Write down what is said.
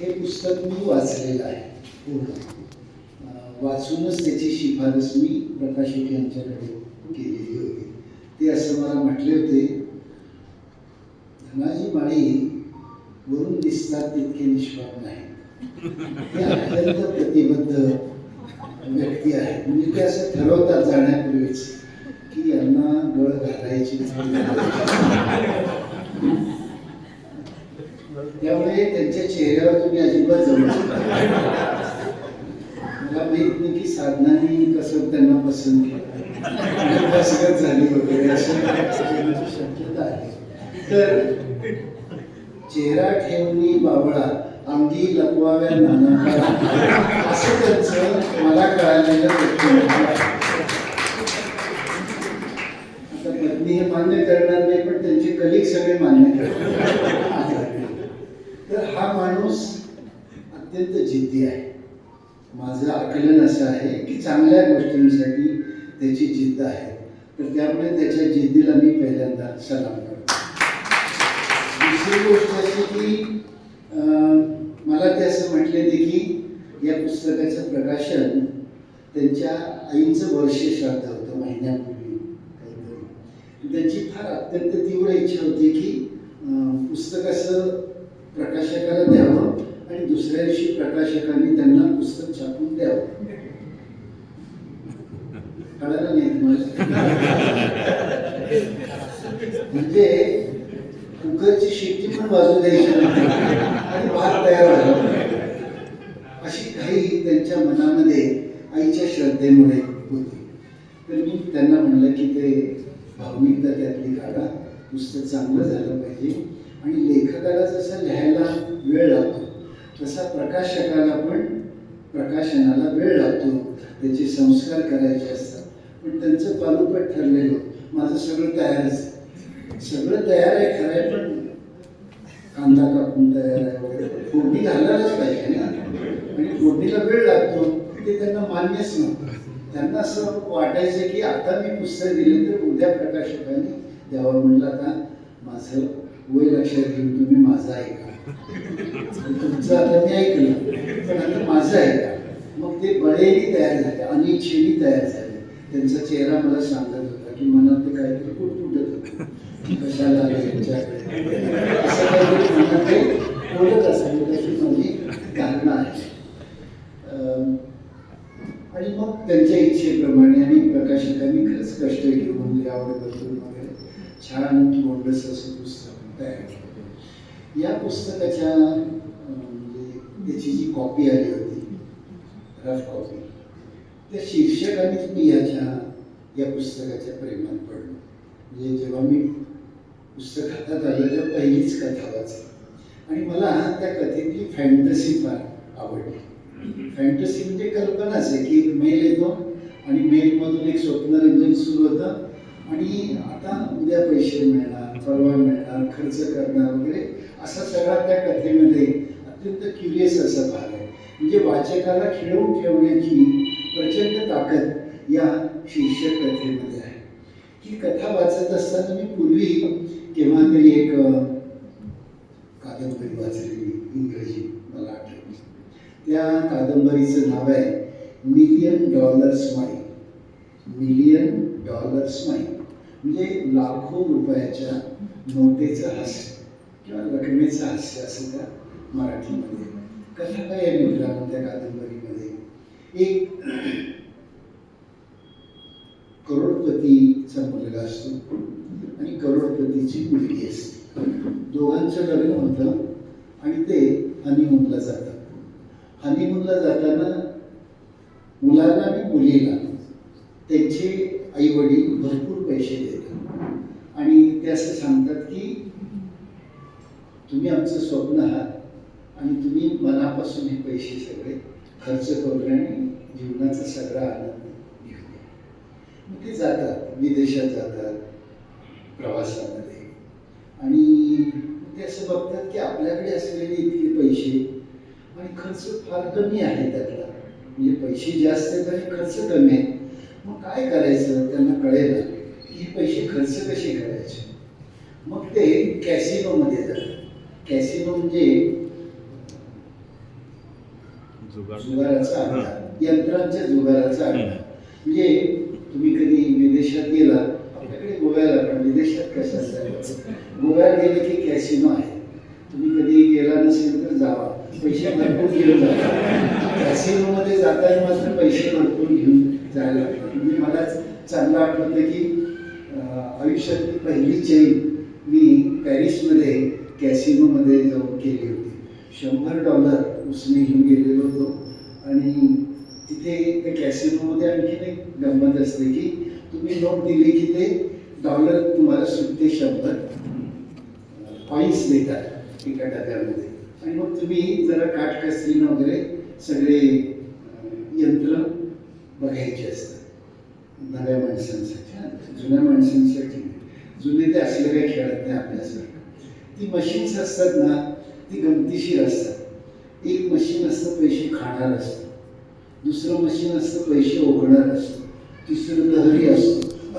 हे पुस्तक मी वाचलेलं आहे. पूर्ण. वाचूनच त्याची शिफारस मी प्रकाशक यांच्याकडे केलेली होती. ते असं मला म्हटले होते धनाजी माळी वरून दिसतात तितके निष्पाप नाही ते अत्यंत प्रतिबद्ध व्यक्ती आहे म्हणजे ते असं ठरवतात जाण्यापूर्वीच की यांना गळ घालायची त्यामुळे त्यांच्या चेहऱ्यावर तुम्ही अजिबात जमू मला माहीत नाही की साधनाने कसं त्यांना पसंत केलं? झाली वगैरे अशी शक्यता आहे. तर चेहरा ठेवणी बाबळा अंगी लपवाव्या नाना असं त्यांचं मला कळालेलं आता पत्नी हे मान्य करणार नाही पण त्यांचे कलिक सगळे मान्य करतात. माणूस अत्यंत जिद्दी आहे. माझं आकलन असं आहे की चांगल्या गोष्टींसाठी त्याची जिद्द आहे. तर त्यामुळे त्याच्या जिद्दीला मी पहिल्यांदा सलाम करतो. दुसरी गोष्ट अशी की मला ते असं म्हटले होते की या पुस्तकाचं प्रकाशन त्यांच्या आईंचं वर्ष श्राद्ध होतं महिन्यापूर्वी काहीतरी. त्यांची फार अत्यंत तीव्र इच्छा होती की पुस्तकाचं पुस्तक असं प्रकाशकाला द्यावं आणि दुसऱ्या दिवशी प्रकाशकांनी त्यांना पुस्तक छापून द्यावं. कळायला नाही? म्हणजे कुकरची शेती पण बाजू द्यायची आणि भात तयार झाला अशी काही त्यांच्या मनामध्ये आईच्या श्रद्धेमुळे होती. तर मी त्यांना म्हणलं की ते भावनिकता त्यातली काढा. पुस्तक चांगलं झालं पाहिजे. आणि लेखकाला जसं लिहायला वेळ लागतो तसा प्रकाशकाला पण प्रकाशनाला वेळ लागतो. त्याचे संस्कार करायचे असतात. पण त्यांचं पालोपट ठरलेलं माझं सगळं तयारच सगळं तयार आहे खरं आहे पण कांदा कापून तयार आहे वगैरे. फोडणी घालायलाच पाहिजे ना. आणि फोडणीला वेळ लागतो ते त्यांना मान्यच नव्हतं. त्यांना असं वाटायचं की आता मी पुस्तक दिले तर उद्या प्रकाशकाने द्यावं म्हणलं आता माझं वय लक्षात घेऊन तुम्ही माझं ऐका तुमचं आता मी ऐकलं पण आता माझं ऐका मग ते बळेरी तयार झाले अनिच्छेने तयार झाले. त्यांचा चेहरा मला सांगत होता की मनात ते काहीतरी कुटकुटत होतं. की कशाला आलं असं काहीतरी मनात ते बोलत असायला तशी माझी धारणा आहे. आणि मग त्यांच्या इच्छेप्रमाणे आणि प्रकाशकांनी खरंच कष्ट घेऊन यावर बदलून वगैरे छान गोंडस असं पुस्तक. तयार या पुस्तकाच्या म्हणजे त्याची जी कॉपी आली होती रफ कॉपी त्या शीर्षकानेच मी याच्या या पुस्तकाच्या प्रेमात पडलो. म्हणजे जेव्हा मी पुस्तक हातात आलं तेव्हा पहिलीच कथा वाचली. आणि मला त्या कथेतली फॅन्टसी फार आवडली. फॅन्टसी म्हणजे कल्पनाच आहे की एक मेल येतो आणि मेलमधून एक स्वप्नरंजन सुरू होतं. आणि आता उद्या पैसे मिळणार परवा मिळणार खर्च करणार वगैरे असा सगळा त्या कथेमध्ये अत्यंत क्युरियस असा भाग आहे. म्हणजे वाचकाला खिळवून ठेवण्याची प्रचंड ताकद या शीर्षक कथेमध्ये आहे. ही कथा वाचत असताना मी पूर्वी केव्हा तरी एक कादंबरी वाचलेली इंग्रजी मला आठवली त्या कादंबरीचं नाव आहे मिलियन डॉलर्स माई. मिलियन डॉलर्स माई. म्हणजे लाखो रुपयाच्या नोटेचं हास्य किंवा रकमेचं हास्य असं त्या मराठीमध्ये. कथा काय आहे मित्रांनो त्या कादंबरीमध्ये? एक करोडपतीचा मुलगा असतो आणि करोडपतीची मुलगी असते. दोघांचं लग्न होतं आणि ते हनीमूनला जातात. हनीमूनला जाताना मुलाला आणि मुलीला त्यांचे आई वडील भरपूर पैसे देतात. आणि ते असं सांगतात की तुम्ही आमचं स्वप्न आहात आणि तुम्ही मनापासून हे पैसे सगळे खर्च करून आणि जीवनाचा सगळा आनंद घेऊन ते जातात विदेशात जातात प्रवासामध्ये. आणि ते असं बघतात की आपल्याकडे असलेले इतके पैसे आणि खर्च फार कमी आहे त्यातला. म्हणजे पैसे जास्त आहेत आणि खर्च कमी आहे मग काय करायचं? त्यांना कळेल की हे पैसे खर्च कसे करायचे? मग ते कॅसिनोमध्ये जातात. कॅसिनो म्हणजे जुगाराचा यंत्रांच्या जुगाराचा अड्डा म्हणजे तुम्ही कधी विदेशात गेला आपल्याकडे गोव्याला पण विदेशात कशाचं गोव्याला गेले की कॅसिनो आहे. तुम्ही कधी गेला नसेल तर जावा. पैसे भरपूर घेऊन जावा कॅसिनोमध्ये जाताना मात्र पैसे भरपूर घेऊन जायला म्हणजे मला चांगलं आठवतं की आयुष्यातली पहिली चेन मी पॅरिसमध्ये कॅसिनोमध्ये जाऊन केली होती. शंभर डॉलर उसने घेऊन गेलेलो होतो. आणि तिथे त्या कॅसिनोमध्ये आणखीन एक गंमत असते की तुम्ही नोट दिली की ते डॉलर तुम्हाला सुटते शंभर पॉईंट्स देतात एका डब्यामध्ये. आणि मग तुम्ही जरा काटकसरीनं वगैरे सगळे यंत्र बघायचे असतात. नव्या माणसांसाठी जुन्या माणसांसाठी. जुने ते असले काही खेळत नाही आपल्यासारखं ती मशीन्स असतात ना ती गमतीशीर असतात. एक मशीन असतं पैसे खाणार असतं. दुसरं मशीन असतं पैसे ओघणार असतं. तिसरं लहरी असतं.